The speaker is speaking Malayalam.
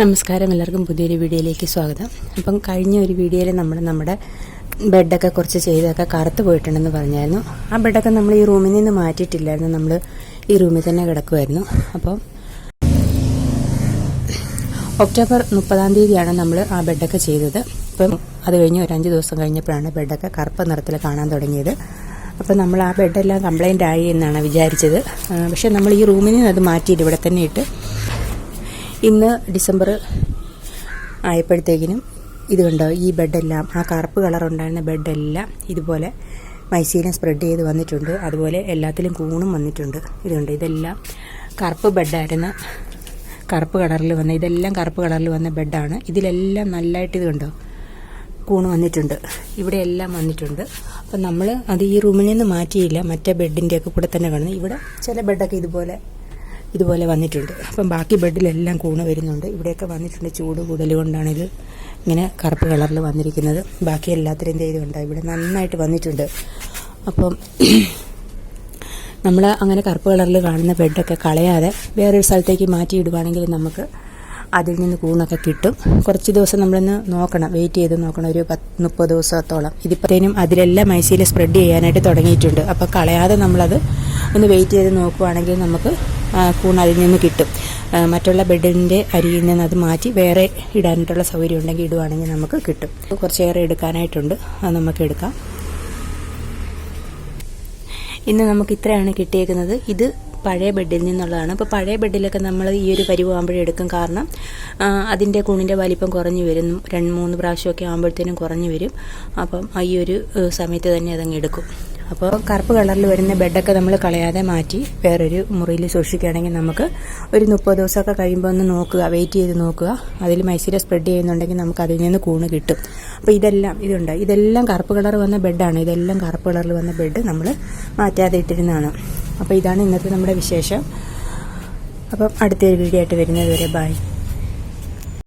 നമസ്കാരം. എല്ലാവർക്കും പുതിയൊരു വീഡിയോയിലേക്ക് സ്വാഗതം. അപ്പം കഴിഞ്ഞ ഒരു വീഡിയോയിൽ നമ്മൾ നമ്മുടെ ബെഡൊക്കെ കുറച്ച് ചെയ്തൊക്കെ കറുത്ത് പോയിട്ടുണ്ടെന്ന് പറഞ്ഞായിരുന്നു. ആ ബെഡൊക്കെ നമ്മൾ ഈ റൂമിൽ നിന്ന് മാറ്റിയിട്ടില്ലായിരുന്നു. നമ്മൾ ഈ റൂമിൽ തന്നെ കിടക്കുമായിരുന്നു അപ്പം ഒക്ടോബർ മുപ്പതാം തീയതിയാണ് നമ്മൾ ആ ബെഡൊക്കെ ചെയ്തത്. അപ്പം അത് കഴിഞ്ഞ് ഒരു അഞ്ച് ദിവസം കഴിഞ്ഞപ്പോഴാണ് ബെഡൊക്കെ കറുപ്പ് നിറത്തിൽ കാണാൻ തുടങ്ങിയത്. അപ്പം നമ്മൾ ആ ബെഡെല്ലാം കംപ്ലൈന്റ് ആയി എന്നാണ് വിചാരിച്ചത്. പക്ഷേ നമ്മൾ ഈ റൂമിൽ നിന്ന് അത് മാറ്റിയിട്ട് ഇവിടെ തന്നെ ഇട്ട് ഇന്ന് ഡിസംബർ ആയപ്പോഴത്തേക്കിനും ഇത് കണ്ടോ ഈ ബെഡെല്ലാം ആ കറുപ്പ് കളർ ഉണ്ടായിരുന്ന ബെഡെല്ലാം ഇതുപോലെ മൈസീനെ സ്പ്രെഡ് ചെയ്ത് വന്നിട്ടുണ്ട്. അതുപോലെ എല്ലാത്തിലും കൂണും വന്നിട്ടുണ്ട്. ഇതുണ്ട്. ഇതെല്ലാം കറുപ്പ് ബെഡായിരുന്ന. കറുപ്പ് കളറിൽ വന്ന ഇതെല്ലാം കറുപ്പ് കളറിൽ വന്ന ബെഡാണ്. ഇതിലെല്ലാം നല്ലതായിട്ട് ഇത് കണ്ടോ കൂണ് വന്നിട്ടുണ്ട്. ഇവിടെ എല്ലാം വന്നിട്ടുണ്ട്. അപ്പം നമ്മൾ അത് ഈ റൂമിൽ നിന്ന് മാറ്റിയില്ല. മറ്റേ ബെഡിന്റെയൊക്കെ കൂടെ തന്നെ കാണുന്നത്. ഇവിടെ ചില ബെഡൊക്കെ ഇതുപോലെ ഇതുപോലെ വന്നിട്ടുണ്ട്. അപ്പം ബാക്കി ബെഡിലെല്ലാം കൂണ് വരുന്നുണ്ട്. ഇവിടെയൊക്കെ വന്നിട്ടുണ്ട് ചൂട് കൂടുതൽ ഇങ്ങനെ കറുപ്പ് കളറിൽ വന്നിരിക്കുന്നത്. ബാക്കി എല്ലാത്തിനും ചെയ്ത് കണ്ടോ ഇവിടെ നന്നായിട്ട് വന്നിട്ടുണ്ട്. അപ്പം നമ്മൾ അങ്ങനെ കറുപ്പ് കളറിൽ കാണുന്ന ബെഡൊക്കെ കളയാതെ വേറൊരു സ്ഥലത്തേക്ക് മാറ്റി മാറ്റിയിടുവാണെങ്കിൽ നമുക്ക് അതിൽ നിന്ന് കൂണൊക്കെ കിട്ടും. കുറച്ച് ദിവസം നമ്മളൊന്ന് നോക്കണം. വെയിറ്റ് ചെയ്ത് നോക്കണം. ഒരു പത്ത് മുപ്പത് ദിവസത്തോളം. ഇതിപ്പോഴത്തേനും അതിലെല്ലാം മൈസയിൽ സ്പ്രെഡ് ചെയ്യാനായിട്ട് തുടങ്ങിയിട്ടുണ്ട്. അപ്പോൾ കളയാതെ നമ്മളത് ഒന്ന് വെയിറ്റ് ചെയ്ത് നോക്കുവാണെങ്കിൽ നമുക്ക് കൂൺ അതിൽ നിന്ന് കിട്ടും. മറ്റുള്ള ബെഡിന്റെ അരിയിൽ നിന്ന് അത് മാറ്റി വേറെ ഇടാനായിട്ടുള്ള സൗകര്യം ഉണ്ടെങ്കിൽ ഇടുവാണെങ്കിൽ നമുക്ക് കിട്ടും. കുറച്ചേറെ എടുക്കാനായിട്ടുണ്ട്. അത് നമുക്ക് എടുക്കാം. ഇന്ന് നമുക്ക് ഇത്രയാണ് കിട്ടിയേക്കുന്നത്. ഇത് പഴയ ബെഡിൽ നിന്നുള്ളതാണ്. അപ്പോൾ പഴയ ബെഡിലൊക്കെ നമ്മൾ ഈ ഒരു പരിവാകുമ്പോഴേ എടുക്കും കാരണം അതിന്റെ കൂണിന്റെ വലിപ്പം കുറഞ്ഞു വരും. രണ്ട് മൂന്ന് പ്രാവശ്യമൊക്കെ ആകുമ്പോഴത്തേനും കുറഞ്ഞു വരും. അപ്പം ഈ ഒരു സമയത്ത് തന്നെ അതങ്ങ് എടുക്കും. അപ്പോൾ കറുപ്പ് കളറിൽ വരുന്ന ബെഡൊക്കെ നമ്മൾ കളയാതെ മാറ്റി വേറൊരു മുറിയിൽ സൂക്ഷിക്കുകയാണെങ്കിൽ നമുക്ക് ഒരു മുപ്പത് ദിവസമൊക്കെ കഴിയുമ്പോൾ ഒന്ന് നോക്കുക വെയിറ്റ് ചെയ്ത് നോക്കുക. അതിൽ മൈസൂര സ്പ്രെഡ് ചെയ്യുന്നുണ്ടെങ്കിൽ നമുക്ക് അതിൽ നിന്ന് കൂണ് കിട്ടും. അപ്പോൾ ഇതെല്ലാം ഇതുണ്ട്. ഇതെല്ലാം കറുപ്പ് കളർ വന്ന ബെഡാണ്. ഇതെല്ലാം കറുപ്പ് കളറിൽ വന്ന ബെഡ് നമ്മൾ മാറ്റാതെ ഇട്ടിരുന്നതാണ്. അപ്പോൾ ഇതാണ് ഇന്നത്തെ നമ്മുടെ വിശേഷം. അപ്പം അടുത്തൊരു വീഡിയോ ആയിട്ട് വരുന്നത് വരെ ബൈ